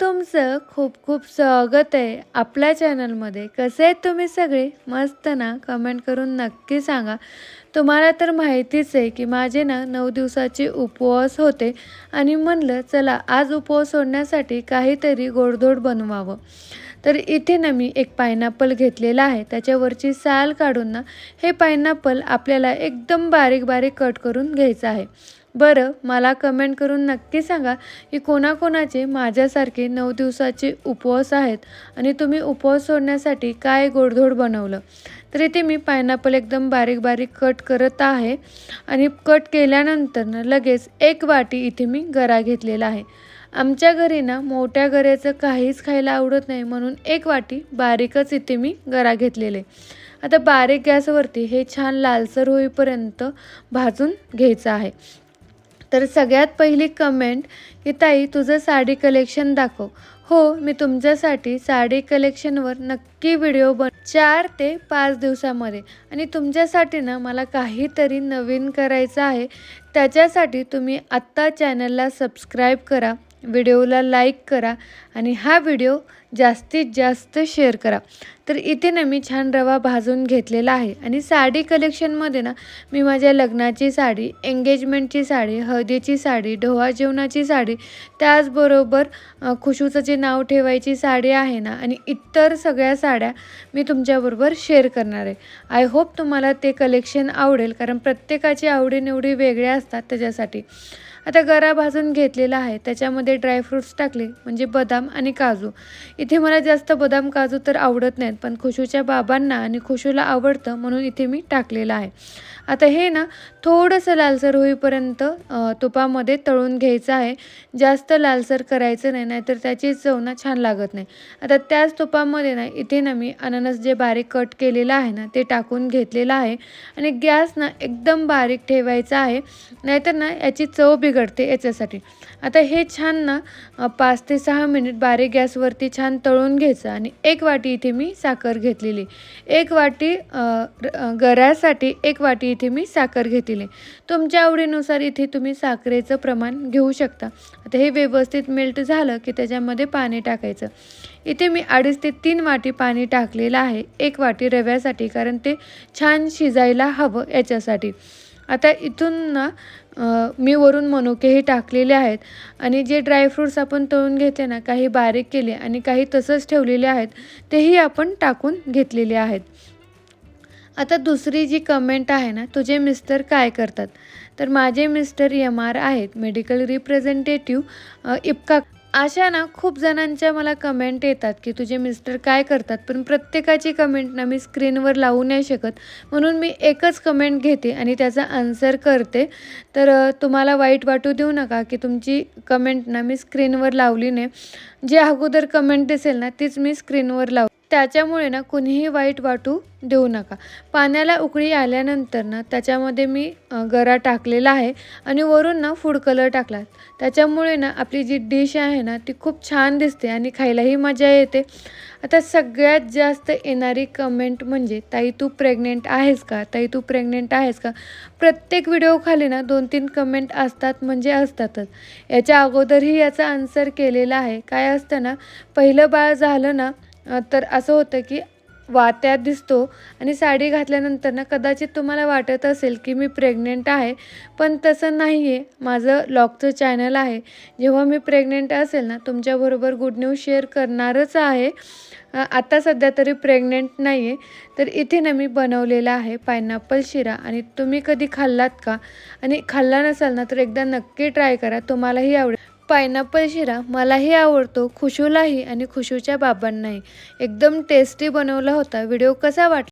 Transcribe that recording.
तुमचं खूप खूप स्वागत आहे आपल्या चॅनलमध्ये. कसे आहेत तुम्ही सगळे? मस्त ना? कमेंट करून नक्की सांगा. तुम्हाला तर माहितीच आहे की माझे ना नऊ दिवसाचे उपवास होते आणि म्हणलं चला आज उपवास सोडण्यासाठी काहीतरी गोडधोड बनवावं. तर इथे ना मी एक पायनॅपल घेतलेला आहे. त्याच्यावरची साल काढून ना हे पायनॅपल आपल्याला एकदम बारीक बारीक कट करून घ्यायचं आहे. बरं मला कमेंट करून नक्की सांगा की कोणाकोणाचे माझ्यासारखे नऊ दिवसाचे उपवास आहेत आणि तुम्ही उपवास सोडण्यासाठी काय गोडधोड बनवलं? तर इथे मी पायनॅपल एकदम बारीक बारीक कट करत आहे आणि कट केल्यानंतर ना लगेच एक वाटी इथे मी गरा घेतलेला आहे. आमच्या घरी ना मोठ्या गऱ्याचं काहीच खायला आवडत नाही म्हणून एक वाटी बारीकच इथे मी गरा घेतलेले. आता बारीक गॅसवरती हे छान लालसर होईपर्यंत भाजून घ्यायचं आहे. तर सगळ्यात पहिली कमेंट की ताई तुझं साडी कलेक्शन दाखव. हो मी तुमच्यासाठी साडी कलेक्शनवर नक्की व्हिडिओ बन चार ते पाच दिवसामध्ये. आणि तुमच्यासाठी ना मला काहीतरी नवीन करायचं आहे. त्याच्यासाठी तुम्ही आत्ता चॅनलला सबस्क्राईब करा. व्हिडिओला लाईक करा आणि हा व्हिडिओ जास्तीत जास्त शेअर करा. तर इथे ना मी छान रवा भाजून घेतलेला आहे. आणि साडी कलेक्शनमध्ये ना मी माझ्या लग्नाची साडी एंगेजमेंटची साडी हळदीची साडी ढोवा जेवणाची साडी त्याचबरोबर खुशूचं जे नाव ठेवायची साडी आहे ना आणि इतर सगळ्या साड्या मी तुमच्याबरोबर शेअर करणार आहे. आय होप तुम्हाला ते कलेक्शन आवडेल कारण प्रत्येकाची आवडीनिवडी वेगळ्या असतात त्याच्यासाठी. आता गरा भाजून घेतलेला आहे त्याच्यामध्ये ड्रायफ्रूट्स टाकले म्हणजे बदाम आणि काजू. इथे मला जास्त बदाम काजू तर आवडत नाहीत पण खुशूच्या बाबांना आणि खुशूला आवडतं म्हणून इथे मी टाकलेलं आहे. आता हे ना थोडंसं लालसर होईपर्यंत तुपामध्ये तळून घ्यायचं आहे. जास्त लालसर करायचं नाही नाहीतर त्याची चव ना छान लागत नाही. आता त्याच तुपामध्ये ना इथे ना मी अननस जे बारीक कट केलेलं आहे ना ते टाकून घेतलेलं आहे. आणि गॅस ना एकदम बारीक ठेवायचा आहे नाहीतर ना याची चव बिघडते याच्यासाठी. आता हे छान ना पाच ते सहा मिनिट बारीक गॅसवरती छान तळून घ्यायचं आणि एक वाटी इथे मी साखर घेतलेली. एक वाटी गऱ्यासाठी एक वाटी इथे मी साखर घेतलेली. तुमच्या आवडीनुसार इथे तुम्ही साखरेचं प्रमाण घेऊ शकता. आता हे व्यवस्थित मेल्ट झालं की त्याच्यामध्ये पाणी टाकायचं. इथे मी अडीच ते तीन वाटी पाणी टाकलेलं आहे एक वाटी रव्यासाठी कारण ते छान शिजायला हवं याच्यासाठी. आता इथून ना मी वरून मनुकेही टाकलेले आहेत. आणि जे ड्रायफ्रूट्स आपण तळून घेतले ना काही बारीक केले आणि काही तसंच ठेवलेले आहेत तेही आपण टाकून घेतलेले आहेत. आता दुसरी जी कमेंट आहे ना तुझे मिस्टर काय करतात? तर माझे मिस्टर एम आर आहेत मेडिकल रिप्रेझेंटेटिव्ह इपका. अशा ना खूप जणांच्या मला कमेंट येतात की तुझे मिस्टर काय करतात? पण प्रत्येकाची कमेंट ना मी स्क्रीनवर लावू नाही शकत. म्हणून मी एकच कमेंट घेते आणि त्याचा आन्सर करते. तर तुम्हाला वाईट वाटू देऊ नका की तुमची कमेंट ना मी स्क्रीनवर लावली नाही. जे अगोदर कमेंट दिसेल ना तीच मी स्क्रीनवर लाव त्याच्यामुळे ना कुणीही वाईट वाटू देऊ नका. पाण्याला उकळी आल्यानंतर ना त्याच्यामध्ये मी गरा टाकलेला आहे आणि वरून ना फूड कलर टाकला. त्याच्यामुळे ना आपली जी डिश आहे ना ती खूप छान दिसते आणि खायलाही मजा येते. आता सगळ्यात जास्त येणारी कमेंट म्हणजे ताई तू प्रेग्नेंट आहेस का? ताई तू प्रेग्नेंट आहेस का? प्रत्येक व्हिडिओ खाली ना दोन तीन कमेंट असतात म्हणजे असतातच. याच्या अगोदरही याचा आन्सर केलेला आहे. काय असतं ना पहिलं बाळ झालं ना तर असं होतं की वात्यात दिसतो आणि साडी घातल्यानंतर ना कदाचित तुम्हाला वाटत असेल की मी प्रेग्नेंट आहे पण तसं नाही आहे माझं लॉकचं चॅनल आहे. जेव्हा मी प्रेग्नेंट असेल ना तुमच्याबरोबर गुड न्यूज शेअर करणारच आहे. आता सध्या तरी प्रेग्नेंट नाही आहे तर इथे ना मी बनवलेला आहे पायनॅपल शिरा आणि तुम्ही कधी खाल्लात का? आणि खाल्ला नसाल ना तर एकदा नक्की ट्राय करा. तुम्हालाही आवडेल. पायनॅपल शिरा मलाही आवडतो खुशूलाही आणि खुशूच्या बाबांनाही. एकदम टेस्टी बनवला होता. व्हिडिओ कसा वाटला?